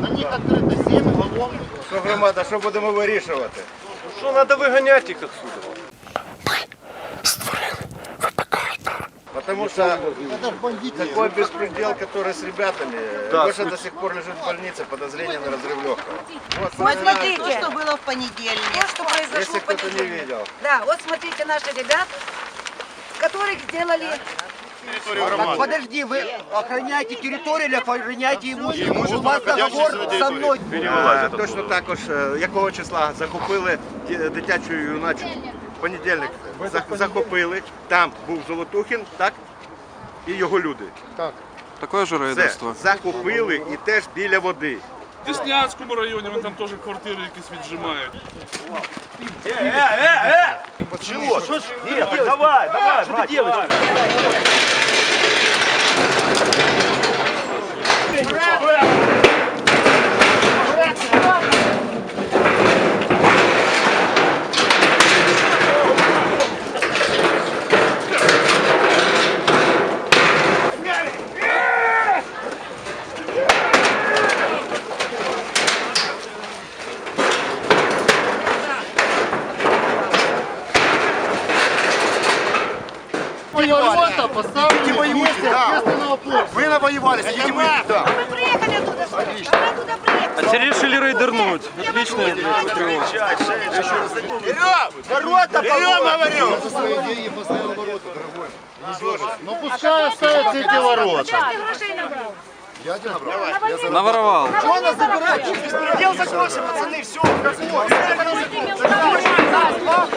На них відкрито 7 уголовних. Що громада, що будемо вирішувати? Що треба виганяти їх отсюда? Потому что Это ж бандиты. такой беспредел, который с ребятами. Да, Гоша до сих пор лежит в больнице, подозрение на разрыв легкого. Вот, Смотрите, То, что было в понедельник. то, что произошло если в кто-то не понедельник. видел. Да, вот смотрите наших ребят, которых сделали так, подожди, вы охраняете территорию или охраняете имущество? У вас договор со мной. Е, Точно також, е, якого числа захопили ді- дитячу і юначу в понедільник. Зах- Захопили, там був Золотухін, так? І його люди. Такое же Все, рейдерство. захопили і теж біля води. В Деснянському районі вони там теж квартири якісь віджимають. Ворота поставлены давай, давай, что ты Ви воевали. Поставьте воюйте, да. Вы навоевались, идите мы. Да. А мы приехали оттуда. Отлично. А мы оттуда приехали. А решили рейдернуть. Отлично. Берем! Ворота! Берем, говорю! Ну пускай остаются эти ворота. Я один набрал. Наворовал. Чего нас забирать? Беспредел закончен, пацаны, все.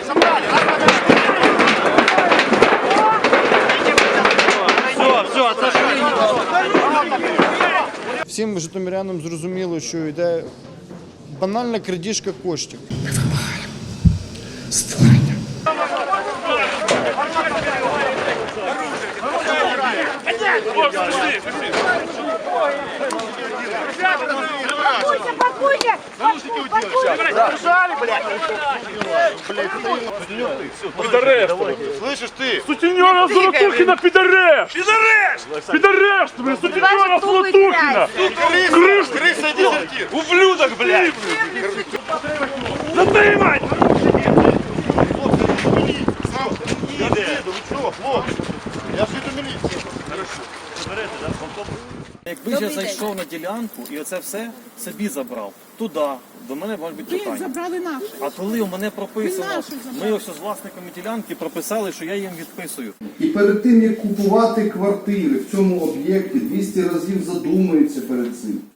Собрали. Всім житомирянам зрозуміло, що йде банальна крадіжка коштів. Пакуйте! Слышишь ты? Сутенера Золотухіна під арешт! Під арешт! Під арешт, блядь! Сутенера Золотухіна! Крыс, крыса и дезертир. Ублюдок, блядь! Затримать! Я всю эту милицию. Якби я зайшов на ділянку і оце все собі забрав туди, до мене може бути питання. Забрали нашу. А коли у мене прописано, нашу забрали. ми ось з власниками ділянки прописали, що я їм відписую. І перед тим як купувати квартири в цьому об'єкті 200 разів задумується перед цим.